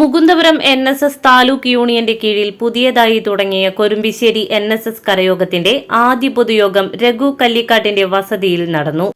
Mukundapuram N S S taluk യൂണിയന്റെ കീഴിൽ പുതിയതായി തുടങ്ങിയ കൊരുമ്പിശ്ശേരി എൻ എസ് എസ് കരയോഗത്തിന്റെ ആദ്യ പൊതുയോഗം രഘു കല്ലിക്കാട്ടിന്റെ വസതിയിൽ നടന്നു.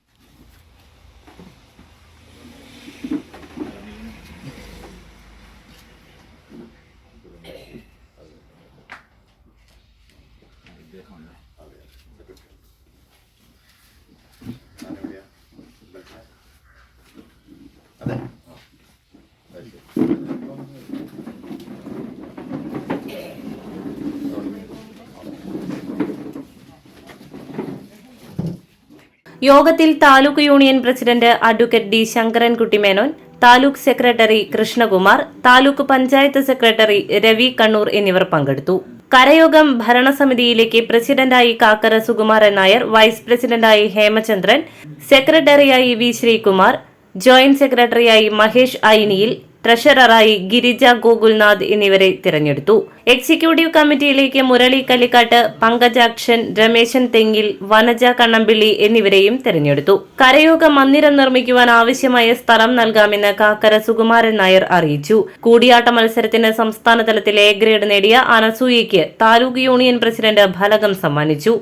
യോഗത്തിൽ taluk union president advocate D Sankarankutty Menon taluk secretary Krishnakumar taluk panchayat secretary Ravi Kannur എന്നിവർ പങ്കെടുത്തു. കരയോഗം ഭരണസമിതിയിലേക്ക് പ്രസിഡന്റായി കാക്കര സുകുമാരൻ നായർ വൈസ് പ്രസിഡന്റായി ഹേമചന്ദ്രൻ സെക്രട്ടറിയായി വി ശ്രീകുമാർ ജോയിന്റ് സെക്രട്ടറിയായി മഹേഷ് ഐനിയിൽ ട്രഷററായി ഗിരിജ ഗോകുൽനാഥ് എന്നിവരെ തിരഞ്ഞെടുത്തു. എക്സിക്യൂട്ടീവ് കമ്മിറ്റിയിലേക്ക് മുരളി കല്ലിക്കാട്ട് പങ്കജാക്ഷൻ രമേശൻ തെങ്ങിൽ വനജ കണ്ണമ്പിള്ളി എന്നിവരെയും തിരഞ്ഞെടുത്തു. കരയോഗ മന്ദിരം നിർമ്മിക്കുവാൻ ആവശ്യമായ സ്ഥലം നൽകാമെന്ന് കാക്കര സുകുമാരൻ നായർ അറിയിച്ചു. കൂടിയാട്ട മത്സരത്തിന് സംസ്ഥാന തലത്തിൽ എ ഗ്രേഡ് നേടിയ അനസൂയയ്ക്ക് താലൂക്ക് യൂണിയൻ പ്രസിഡന്റ് ഫലകം സമ്മാനിച്ചു.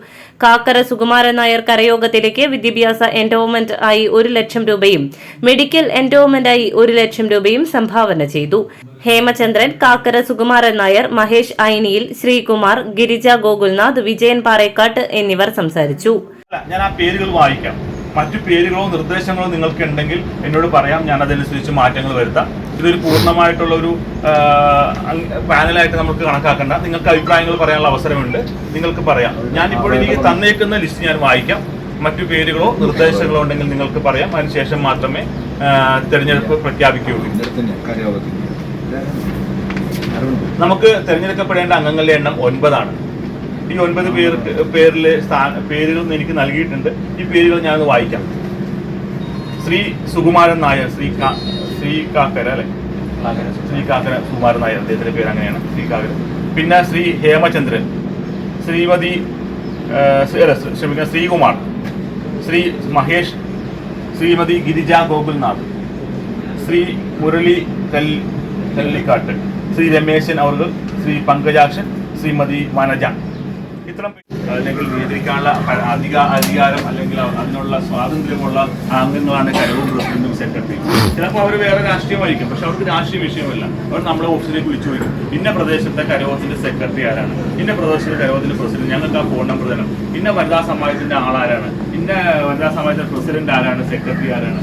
കാക്കര സുകുമാരൻ നായർ കരയോഗത്തിലേക്ക് വിദ്യാഭ്യാസ എൻഡോവ്മെന്റ് ആയി ഒരു ലക്ഷം രൂപയും മെഡിക്കൽ എൻഡോവ്മെന്റ് ആയി ഒരു ലക്ഷം രൂപയും സംഭാവന ചെയ്തു. ഹേമചന്ദ്രൻ കാക്കര സുകുമാരൻ നായർ മഹേഷ് ഐനിയിൽ ശ്രീകുമാർ ഗിരിജ ഗോകുൽനാഥ് വിജയൻ പാറേക്കാട്ട് എന്നിവർ സംസാരിച്ചു. ഞാൻ ആ പേരുകൾ വായിക്കാം. മറ്റു പേരുകളോ നിർദ്ദേശങ്ങളോ നിങ്ങൾക്ക് ഉണ്ടെങ്കിൽ എന്നോട് പറയാം. ഞാൻ അതനുസരിച്ച് മാറ്റങ്ങൾ വരുത്താം. ഇതൊരു പൂർണമായിട്ടുള്ള ഒരു പാനലായിട്ട് നമുക്ക് കണക്കാക്കണ്ട. നിങ്ങൾക്ക് അഭിപ്രായങ്ങൾ പറയാനുള്ള അവസരമുണ്ട്. നിങ്ങൾക്ക് പറയാം. ഞാൻ ഇപ്പോൾ എനിക്ക് തന്നേക്കുന്ന ലിസ്റ്റ് ഞാൻ വായിക്കാം. മറ്റു പേരുകളോ നിർദ്ദേശങ്ങളോ ഉണ്ടെങ്കിൽ നിങ്ങൾക്ക് പറയാം. അതിനുശേഷം മാത്രമേ തെരഞ്ഞെടുപ്പ് പ്രഖ്യാപിക്കുകയുള്ളൂ. നമുക്ക് തെരഞ്ഞെടുക്കപ്പെടേണ്ട അംഗങ്ങളുടെ എണ്ണം ഒൻപതാണ്. ഈ ഒൻപത് പേർക്ക് പേരിൽ പേരുകൾ എനിക്ക് നൽകിയിട്ടുണ്ട്. ഈ പേരുകൾ ഞാനൊന്ന് വായിക്കാം. ശ്രീ സുകുമാരൻ നായർ ശ്രീ കാ- ശ്രീ കാക്കര അല്ലെ? ശ്രീ കാക്കര സുകുമാരൻ നായർ അദ്ദേഹത്തിന്റെ പേര് അങ്ങനെയാണ്. ശ്രീ കാക്കര. പിന്നെ ശ്രീ ഹേമചന്ദ്രൻ ശ്രീമതി ക്ഷമിക്കണം ശ്രീകുമാർ ശ്രീ മഹേഷ് ശ്രീമതി ഗിരിജ ഗോകുൽനാഥ് ശ്രീ മുരളി കല്ലിക്കാട്ട് ശ്രീ രമേശൻ അവർ ശ്രീ പങ്കജാക്ഷൻ ശ്രീമതി വനജ ഇത്തരം അല്ലെങ്കിൽ നിയന്ത്രിക്കാനുള്ള അധിക അധികാരം അല്ലെങ്കിൽ അതിനുള്ള സ്വാതന്ത്ര്യമുള്ള അംഗങ്ങളാണ് കരവും പ്രസിഡന്റും സെക്രട്ടറി. ചിലപ്പോൾ അവർ വേറെ രാഷ്ട്രീയമായിരിക്കും പക്ഷെ അവർക്ക് രാഷ്ട്രീയ വിഷയമല്ല. അവർ നമ്മളെ ഓഫീസിലേക്ക് വിളിച്ചു വരും ഇന്ന പ്രദേശത്തെ കരോത്തിന്റെ സെക്രട്ടറി ആരാണ്? ഇന്ന പ്രദേശത്തെ കരോത്തിന്റെ പ്രസിഡന്റ്. ഞങ്ങൾക്ക് ആ ഫോൺ നമ്പർ തരണം. ഇന്ന വനിതാ സമാജത്തിന്റെ ആളാരാണ്? ഇന്ന വനിതാ സമാജത്തിന്റെ പ്രസിഡന്റ് ആരാണ്? സെക്രട്ടറി ആരാണ്?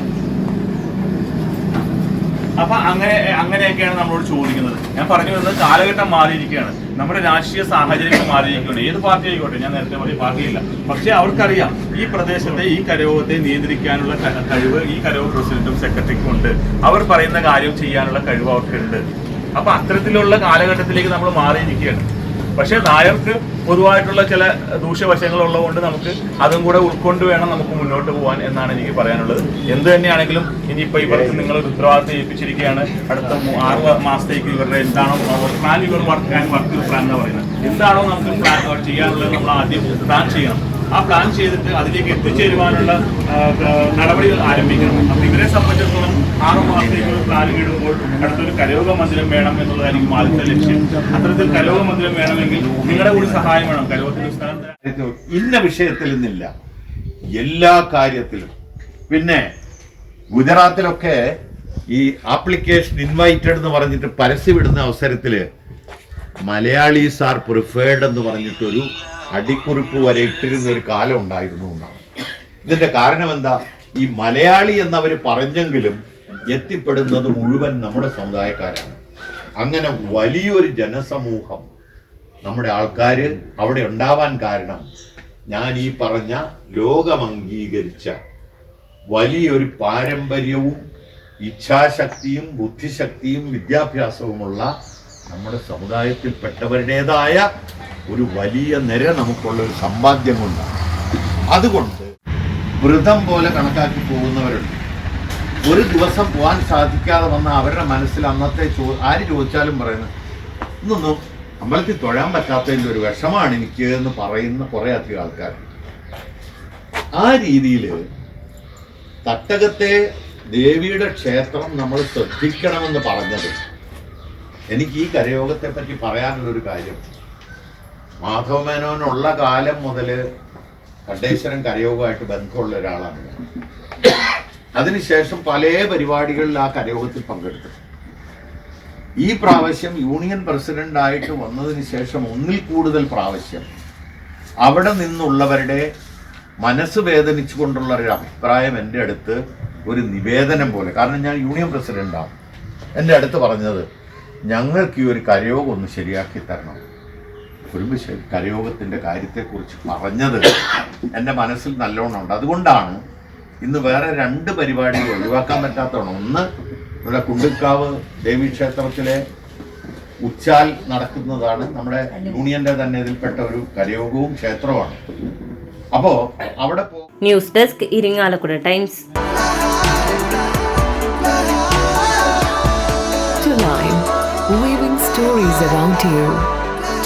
അപ്പൊ അങ്ങനെ അങ്ങനെയൊക്കെയാണ് നമ്മളോട് ചോദിക്കുന്നത്. ഞാൻ പറഞ്ഞു വരുന്നത് കാലഘട്ടം മാറിയിരിക്കുകയാണ്. നമ്മുടെ രാഷ്ട്രീയ സാഹചര്യങ്ങൾ മാറിയിരിക്കുകയാണ് ഏത് പാർട്ടി ആയിക്കോട്ടെ ഞാൻ നേരത്തെ പറയും പാർട്ടിയില്ല. പക്ഷേ അവർക്കറിയാം ഈ പ്രദേശത്തെ ഈ കരയോഗത്തെ നിയന്ത്രിക്കാനുള്ള കഴിവ് ഈ കരവ് പ്രസിഡന്റും സെക്രട്ടറിക്കും ഉണ്ട്. അവർ പറയുന്ന കാര്യം ചെയ്യാനുള്ള കഴിവ് അവർക്കുണ്ട്. അപ്പൊ അത്തരത്തിലുള്ള കാലഘട്ടത്തിലേക്ക് നമ്മൾ മാറിയിരിക്കുകയാണ്. പക്ഷെ നായർക്ക് പൊതുവായിട്ടുള്ള ചില ദൂഷ്യവശങ്ങൾ ഉള്ളതുകൊണ്ട് നമുക്ക് അതും കൂടെ ഉൾക്കൊണ്ട് വേണം നമുക്ക് മുന്നോട്ട് പോകാൻ എന്നാണ് എനിക്ക് പറയാനുള്ളത്. എന്ത് തന്നെയാണെങ്കിലും ഇനിയിപ്പോൾ ഇവർക്ക് നിങ്ങൾ ഉത്തരവാദിത്തം ഏൽപ്പിച്ചിരിക്കുകയാണ്. അടുത്ത ആറ് മാസത്തേക്ക് ഇവരുടെ എന്താണോ പ്ലാൻ ഇവർ വർക്ക് ആൻഡ് വർക്ക് പ്ലാൻ എന്ന് പറയുന്നത്. എന്താണോ നമുക്ക് പ്ലാൻ ചെയ്യാനുള്ളത് നമ്മൾ ആദ്യം പ്ലാൻ ചെയ്യണം. ആ പ്ലാൻ ചെയ്തിട്ട് അതിലേക്ക് എത്തിച്ചേരുവാനുള്ള നടപടികൾ ആരംഭിക്കണം. അപ്പൊ ഇവരെ സംബന്ധിച്ചിടത്തോളം ആറു മാസത്തേക്ക് ഒരു പ്ലാൻ ഇടുമ്പോൾ അടുത്തൊരു കരയോഗ മന്ദിരം വേണം എന്നുള്ളതായിരിക്കും ആദ്യത്തെ ലക്ഷ്യം. അത്തരത്തിൽ കരയോഗ മന്ദിരം വേണമെങ്കിൽ നിങ്ങളുടെ കൂടി സഹായം വേണം. കരയോഗത്തിന് സ്ഥലം ഇന്ന വിഷയത്തിൽ നിന്നില്ല എല്ലാ കാര്യത്തിലും. പിന്നെ ഗുജറാത്തിലൊക്കെ ഈ ആപ്ലിക്കേഷൻ ഇൻവൈറ്റഡ് എന്ന് പറഞ്ഞിട്ട് പരസ്യമിടുന്ന അവസരത്തിൽ മലയാളീസ് ആർ പ്രിഫേർഡ് എന്ന് പറഞ്ഞിട്ടൊരു അടിക്കുറിപ്പ് വരെ ഇട്ടിരുന്ന ഒരു കാലം ഉണ്ടായിരുന്നു എന്നാണ്. ഇതിന്റെ കാരണം എന്താ? ഈ മലയാളി എന്നവർ പറഞ്ഞെങ്കിലും എത്തിപ്പെടുന്നത് മുഴുവൻ നമ്മുടെ സമുദായക്കാരാണ്. അങ്ങനെ വലിയൊരു ജനസമൂഹം നമ്മുടെ ആൾക്കാർ അവിടെ ഉണ്ടാവാൻ കാരണം ഞാൻ ഈ പറഞ്ഞ ലോകം അംഗീകരിച്ച വലിയൊരു പാരമ്പര്യവും ഇച്ഛാശക്തിയും ബുദ്ധിശക്തിയും വിദ്യാഭ്യാസവുമുള്ള നമ്മുടെ സമുദായത്തിൽപ്പെട്ടവരുടേതായ ഒരു വലിയ നിര നമുക്കുള്ള ഒരു സമ്പാദ്യം കൊണ്ടാണ്. അതുകൊണ്ട് വ്രതം പോലെ കണക്കാക്കി പോകുന്നവരുണ്ട്. ഒരു ദിവസം പോകാൻ സാധിക്കാതെ വന്ന അവരുടെ മനസ്സിൽ അന്നത്തെ ചോ ആര് ചോദിച്ചാലും പറയുന്നത് ഇന്നൊന്നും അമ്പലത്തിൽ തൊഴാൻ പറ്റാത്തതിന്റെ ഒരു വിഷമാണ് എനിക്ക് എന്ന് പറയുന്ന കുറേ അധികം ആൾക്കാർ ആ രീതിയിൽ തട്ടകത്തെ ദേവിയുടെ ക്ഷേത്രം നമ്മൾ ശ്രദ്ധിക്കണമെന്ന് പറഞ്ഞത് എനിക്ക് ഈ കരയോഗത്തെ പറ്റി പറയാനുള്ളൊരു കാര്യം. മാധവ മേനോനുള്ള കാലം മുതൽ കണ്ടേശ്വരൻ കരയോഗമായിട്ട് ബന്ധമുള്ള ഒരാളാണ് അതിനുശേഷം പല പരിപാടികളിൽ ആ കരയോഗത്തിൽ പങ്കെടുത്തു. ഈ പ്രാവശ്യം യൂണിയൻ പ്രസിഡന്റ് ആയിട്ട് വന്നതിന് ശേഷം ഒന്നിൽ കൂടുതൽ പ്രാവശ്യം അവിടെ നിന്നുള്ളവരുടെ മനസ്സ് വേദനിച്ചുകൊണ്ടുള്ള ഒരു അഭിപ്രായം എന്റെ അടുത്ത് ഒരു നിവേദനം പോലെ. കാരണം ഞാൻ യൂണിയൻ പ്രസിഡന്റാണ്. എന്റെ അടുത്ത് പറഞ്ഞത് ഞങ്ങൾക്ക് ഈ ഒരു കരയോഗം ഒന്ന് ശരിയാക്കി തരണം. കുടുംബശ്രീ കരയോഗത്തിന്റെ കാര്യത്തെക്കുറിച്ച് പറഞ്ഞത് എന്റെ മനസ്സിൽ നല്ലോണം ഉണ്ട് അതുകൊണ്ടാണ് ഇന്ന് വേറെ രണ്ട് പരിപാടികൾ ഒഴിവാക്കാൻ പറ്റാത്തതാണ്. ഒന്ന് ഇവിടെ കുണ്ടിക്കാവ് ദേവീക്ഷേത്രത്തിലെ ഉച്ചാൽ നടക്കുന്നതാണ്. നമ്മുടെ യൂണിയന്റെ തന്നെ ഇതിൽപ്പെട്ട ഒരു കരയോഗവും ക്ഷേത്രവുമാണ്. അപ്പോ അവിടെ news desk Irinjalakuda Times. Stories around you.